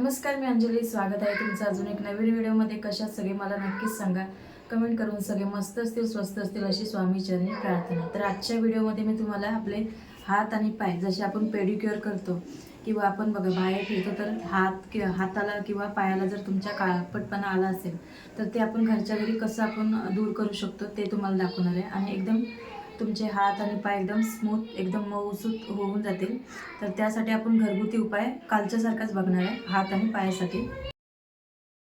नमस्कार मी अंजली. स्वागत आहे तुमचं अजून एक नवीन व्हिडिओमध्ये. कशा सगळे? मला नक्कीच सांगा. कमेंट करून सगळे मस्त असतील स्वस्त असतील अशी स्वामीचरणी प्रार्थना. तर आजच्या व्हिडिओमध्ये मी तुम्हाला आपले हात आणि पाय जसे आपण पेडिक्युअर करतो किंवा आपण बघा बाहेर फिरतो तर हात कि हाताला किंवा पायाला जर तुमच्या काळपटपणा आला असेल तर ते आपण घरच्या घरी कसं आपण दूर करू शकतो ते तुम्हाला दाखवणार आहे. आणि एकदम तुमचे हात आणि पाय एकदम स्मूथ एकदम मऊसूत होऊन जातील. तर त्यासाठी आपण घरगुती उपाय कालच्यासारखाच बघणार आहे हात आणि पायासाठी.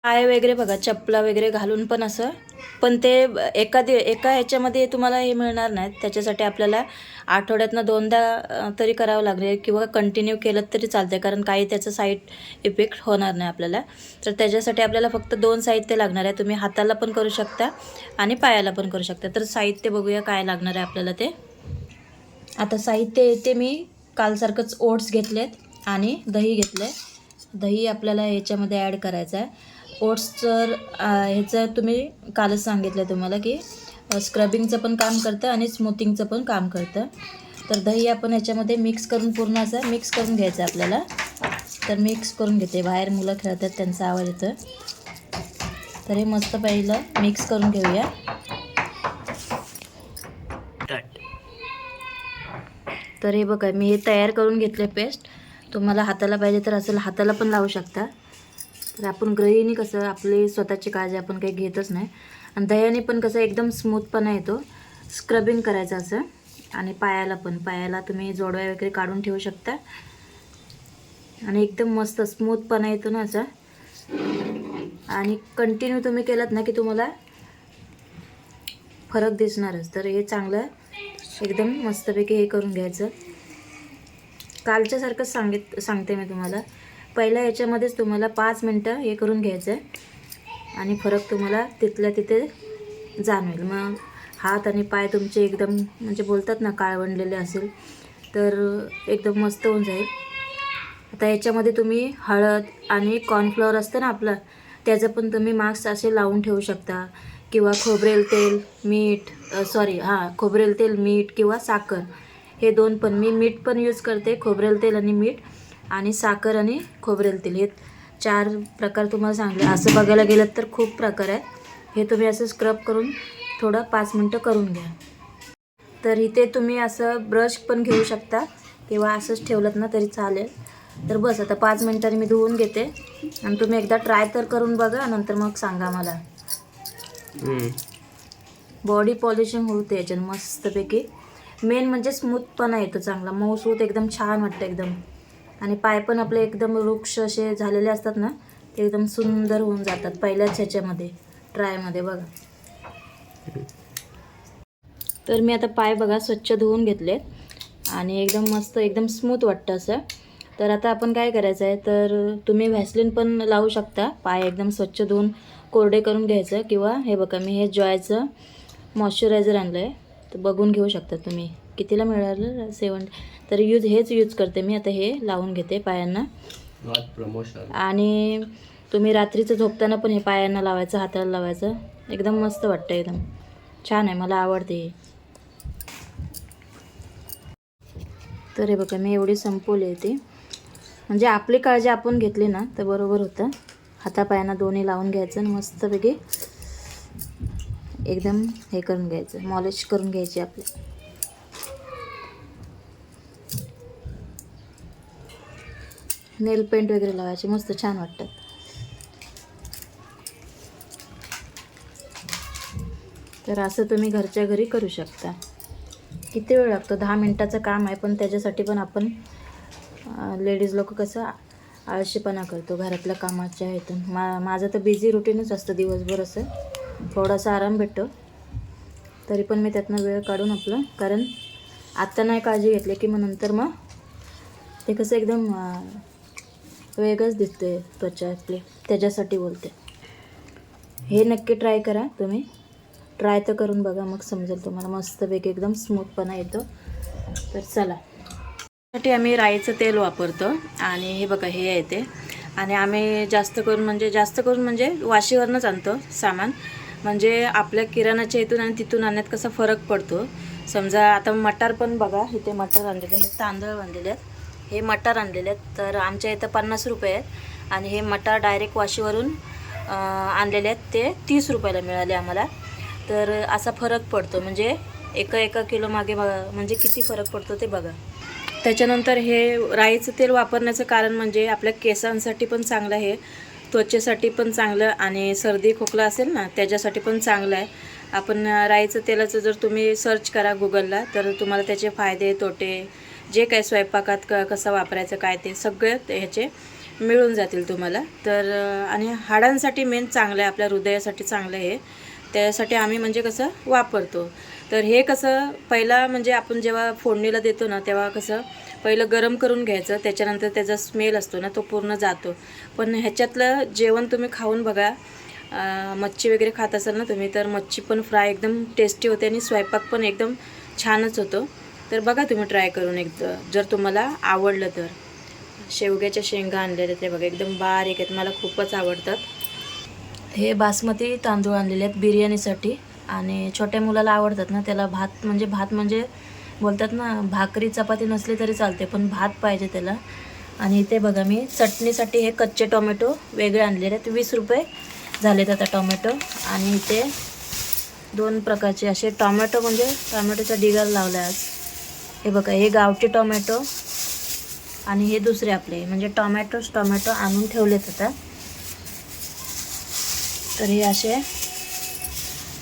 पाय वगैरे बघा चपला वगैरे घालून पण असं. पण ते एका दि एका ह्याच्यामध्ये तुम्हाला हे मिळणार नाहीत त्याच्यासाठी आपल्याला आठवड्यातनं दोनदा तरी करावं लागेल किंवा कंटिन्यू केलं तरी चालते कारण काही त्याचं साईड इफेक्ट होणार नाही आपल्याला. तर त्याच्यासाठी आपल्याला फक्त दोन साहित्य लागणार आहे. तुम्ही हाताला पण करू शकता आणि पायाला पण करू शकता. तर साहित्य बघूया काय लागणार आहे आपल्याला ते. आता साहित्य येते मी. कालसारखंच ओट्स घेतलेत आणि दही घेतलं आहे दही आपल्याला याच्यामध्ये ॲड करायचं आहे ओट्स ह्याचं तुम्ही कालच सांगितलं तुम्हाला की स्क्रबिंगचं पण काम करतं आणि स्मूथिंगचं पण काम करतं. तर दही आपण याच्यामध्ये मिक्स करून पूर्ण असं मिक्स करून घ्यायचं आहे आपल्याला. तर मिक्स करून घेते. बाहेर मुलं खेळतात त्यांचा आवाज येतं. तर हे मस्त पहिलं मिक्स करून घेऊया. तर हे बघा मी हे तयार करून घेतले पेस्ट तुम्हाला हाताला पाहिजे तर असं हाताला पण लावू शकता. तर आपण गृहिणी कसं आपली स्वतःची काळजी आपण काही घेतच नाही. आणि दह्याने पण कसं एकदम स्मूथपणा येतो. स्क्रबिंग करायचं असं. आणि पायाला पण. पायाला तुम्ही जोडव्या वगैरे काढून ठेवू शकता. आणि एकदम मस्त स्मूथपणा येतो ना असा. आणि कंटिन्यू तुम्ही केलात ना की तुम्हाला फरक दिसणारच. तर हे चांगलं एकदम मस्तपैकी हे करून घ्यायचं. कालच्यासारखंच सांगित सांगते मी तुम्हाला. पहिल्या याच्यामध्येच तुम्हाला पाच मिनटं हे करून घ्यायचं आहे. आणि फरक तुम्हाला तिथल्या तिथे जाणवेल. मग हात आणि पाय तुमचे एकदम म्हणजे बोलतात ना काळवंडलेले असेल तर एकदम मस्त होऊन जाईल. आता याच्यामध्ये तुम्ही हळद आणि कॉर्नफ्लॉवर असतं ना आपलं त्याचं पण तुम्ही मास्क असे लावून ठेवू शकता. किंवा खोबरेल तेल मीठ सॉरी हां खोबरेल तेल मीठ किंवा साखर. हे दोन पण मी मीठ पण यूज करते खोबरेल तेल आणि मीठ. आणि साखर आणि खोबरेल तेल. हे चार प्रकार तुम्हाला सांगले. असं बघायला गेलं तर खूप प्रकार आहेत हे तुम्ही असं स्क्रब करून थोडं पाच मिनटं करून घ्या. तर इथे तुम्ही असं ब्रश पण घेऊ शकता किंवा असंच ठेवलं ना तरी चालेल. तर बस आता पाच मिनटांनी मी धुवून घेते. आणि तुम्ही एकदा ट्राय तर करून बघा नंतर मग सांगा मला. बॉडी पॉलिशिंग होते याच्यानं मस्तपैकी. मेन म्हणजे स्मूथपणा येतो चांगला. मऊ स्मूथ एकदम छान वाटतं एकदम. आणि पाय पण आपले एकदम वृक्ष असे झालेले असतात ना ते एकदम सुंदर होऊन जातात पहिल्याच ह्याच्यामध्ये ट्रायमध्ये बघा. तर मी आता पाय बघा स्वच्छ धुवून घेतले आणि एकदम मस्त एकदम स्मूथ वाटतं असं. तर आता आपण काय करायचं आहे तर तुम्ही व्हॅसलिन पण लावू शकता पाय एकदम स्वच्छ धुवून कोरडे करून घ्यायचं किंवा हे बघा मी हे जॉयचं मॉइश्चरायझर आणलं आहे तर बघून घेऊ शकता तुम्ही. कितीला मिळालं? सेवन तर यूज हेच यूज करते मी. आता हे लावून घेते पायांना. प्रमोशन आणि तुम्ही रात्रीचं झोपताना पण हे पायांना लावायचं हाताला लावायचं. एकदम मस्त वाटतं एकदम. छान आहे. मला आवडते हे. तर हे बघा मी एवढी संपवली आहे ती. म्हणजे आपली काळजी आपण घेतली ना तर बरोबर होतं. हातापायांना दोन्ही लावून घ्यायचं आणि मस्तपैकी एकदम हे करून घ्यायचं. मॉलिश करून घ्यायची आपली. नेल पेंट वगैरे लावायचे मस्त छान वाटतात. तर असं तुम्ही घरच्या घरी करू शकता. किती वेळ लागतो? दहा मिनटाचं काम आहे पण त्याच्यासाठी पण आपण लेडीज लोक कसं आळशीपणा करतो घरातल्या कामाच्या ह्यातून मा माझं तर बिझी रुटीनच असतं दिवसभर असं. थोडासा आराम भेटतो. तरी पण मी त्यातनं वेळ काढून आपलं कारण आत्ता नाही काळजी घेतली की मग नंतर मग ते कसं एकदम वेगळंच दिसते त्वचा आपली. त्याच्यासाठी बोलते. हे नक्की ट्राय करा तुम्ही. ट्राय तर करून बघा मग समजेल तुम्हाला. मस्तपैकी एकदम स्मूथपणा येतो. तर चला. साठी आम्ही राईचं तेल वापरतो. आणि हे बघा हे आहे ते. आणि आम्ही जास्त करून म्हणजे जास्त करून म्हणजे वाशीवरनंच आणतो सामान. म्हणजे आपल्या किराणाच्या इथून आणि तिथून आणण्यात कसा फरक पडतो. समजा आता मटार पण बघा इथे मटार आणलेले आहेत तांदूळ बांधलेले आहेत. हे मटार आणलेले आहेत. तर आमच्या इथं पन्नास रुपये आहेत. आणि हे मटार डायरेक्ट वाशीवरून आणलेले आहेत. ते तीस रुपयाला मिळाले आम्हाला. तर असा फरक पडतो. म्हणजे एका एका किलो मागे बघा म्हणजे किती फरक पडतो ते बघा. त्याच्यानंतर हे राईचं तेल वापरण्याचं कारण म्हणजे आपल्या केसांसाठी पण चांगलं आहे. त्वचेसाठी पण चांगलं आणि सर्दी खोकला असेल ना त्याच्यासाठी पण चांगलं आहे. आपण राईचं तेलाचं जर तुम्ही सर्च करा गुगलला तर तुम्हाला त्याचे फायदे तोटे जे काय स्वयंपाकात क कसं वापरायचं काय ते सगळं ह्याचे मिळून जातील तुम्हाला. तर आणि हाडांसाठी मेन चांगलं आहे आपल्या हृदयासाठी चांगलं आहे. त्यासाठी आम्ही म्हणजे कसं वापरतो. तर हे कसं पहिला म्हणजे आपण जेव्हा फोडणीला देतो ना तेव्हा कसं पहिलं गरम करून घ्यायचं त्याच्यानंतर त्याचा स्मेल असतो ना तो पूर्ण जातो. पण ह्याच्यातलं जेवण तुम्ही खाऊन बघा मच्छी वगैरे खात असाल ना तुम्ही तर मच्छी पण फ्राय एकदम टेस्टी होते आणि स्वयंपाक पण एकदम छानच होतो. तर बघा तुम्ही ट्राय करून एकदा. जर तुम्हाला आवडलं तर. शेवग्याच्या शेंगा आणलेल्या ते बघा एकदम बारीक आहेत. मला खूपच आवडतात. हे बासमती तांदूळ आणलेले आहेत बिर्याणीसाठी. आणि छोट्या मुलाला आवडतात ना त्याला भात म्हणजे भात म्हणजे बोलतात ना भाकरी चपाती नसली तरी चालते पण भात पाहिजे त्याला. आणि इथे बघा मी चटणीसाठी हे कच्चे टोमॅटो वेगळे आणलेले आहेत. वीस रुपये झालेत आता टोमॅटो. आणि इथे दोन प्रकारचे असे टोमॅटो म्हणजे टोमॅटोचा डिगाल लावला आहे आज हे बघा हे गावठी टोमॅटो आणि हे दुसरे आपले म्हणजे टोमॅटोच टोमॅटो आणून ठेवलेत आता. तर हे असे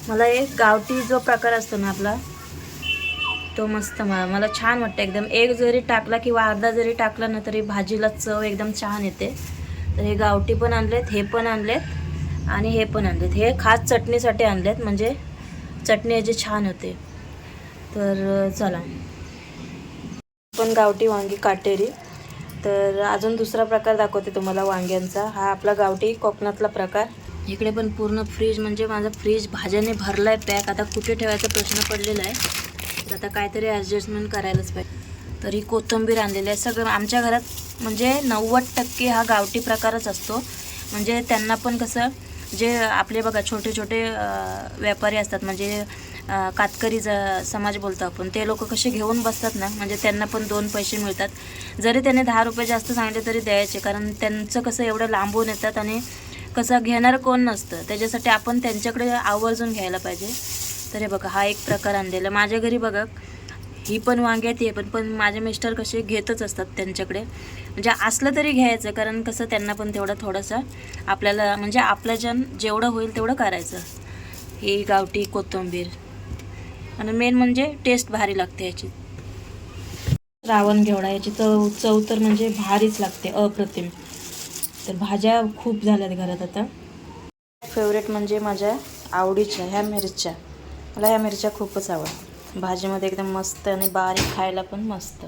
मला एक गावठी जो प्रकार असतो ना आपला तो मस्त मला मला छान वाटतं एकदम. एक जरी टाकला किंवा अर्धा जरी टाकला ना तरी भाजीला चव एकदम छान येते. तर हे गावठी पण आणलेत हे पण आणलेत आणि हे पण आणलेत. हे खास चटणीसाठी आणलेत म्हणजे चटणी याची छान होते. तर चला. पण गावठी वांगी काटेरी. तर अजून दुसरा प्रकार दाखवते तुम्हाला वांग्यांचा. हा आपला गावठी कोकणातला प्रकार. इकडे पण पूर्ण फ्रीज म्हणजे माझा फ्रीज भाज्याने भरला आहे पॅक. आता कुठे ठेवायचा प्रश्न पडलेला आहे. तर आता काहीतरी ॲडजस्टमेंट करायलाच पाहिजे. तरी कोथिंबीर आणलेली आहे. सगळं आमच्या घरात म्हणजे नव्वद टक्के हा गावठी प्रकारच असतो. म्हणजे त्यांना पण कसं जे आपले बघा छोटे छोटे व्यापारी असतात. म्हणजे कातकरी ज समाज बोलतो आपण ते लोक कसे घेऊन बसतात ना म्हणजे त्यांना पण दोन पैसे मिळतात. जरी त्याने दहा रुपये जास्त सांगितले तरी द्यायचे कारण त्यांचं कसं एवढं लांबून येतात आणि कसं घेणारं कोण नसतं. त्याच्यासाठी आपण त्यांच्याकडे आवर्जून घ्यायला पाहिजे. तर हे बघा हा एक प्रकार आणलेला. माझ्या घरी बघा ही पण वांगी आहे पण पण माझे मिस्टर कसे घेतच असतात त्यांच्याकडे. म्हणजे असलं तरी घ्यायचं कारण कसं त्यांना पण तेवढं थोडंसं आपल्याला म्हणजे आपल्याच्यान जेवढं होईल तेवढं करायचं. ही गावठी कोथिंबीर. आणि मेन म्हणजे टेस्ट भारी लागते याची. रावण घेवडा याची चव चव तर म्हणजे भारीच लागते अप्रतिम. तर भाज्या खूप झाल्यात घरात आता. फेवरेट म्हणजे माझ्या आवडीच्या ह्या मिरच्या. मला ह्या मिरच्या खूपच आवडतात. भाजीमध्ये एकदम मस्त आणि बारीक खायला पण मस्त.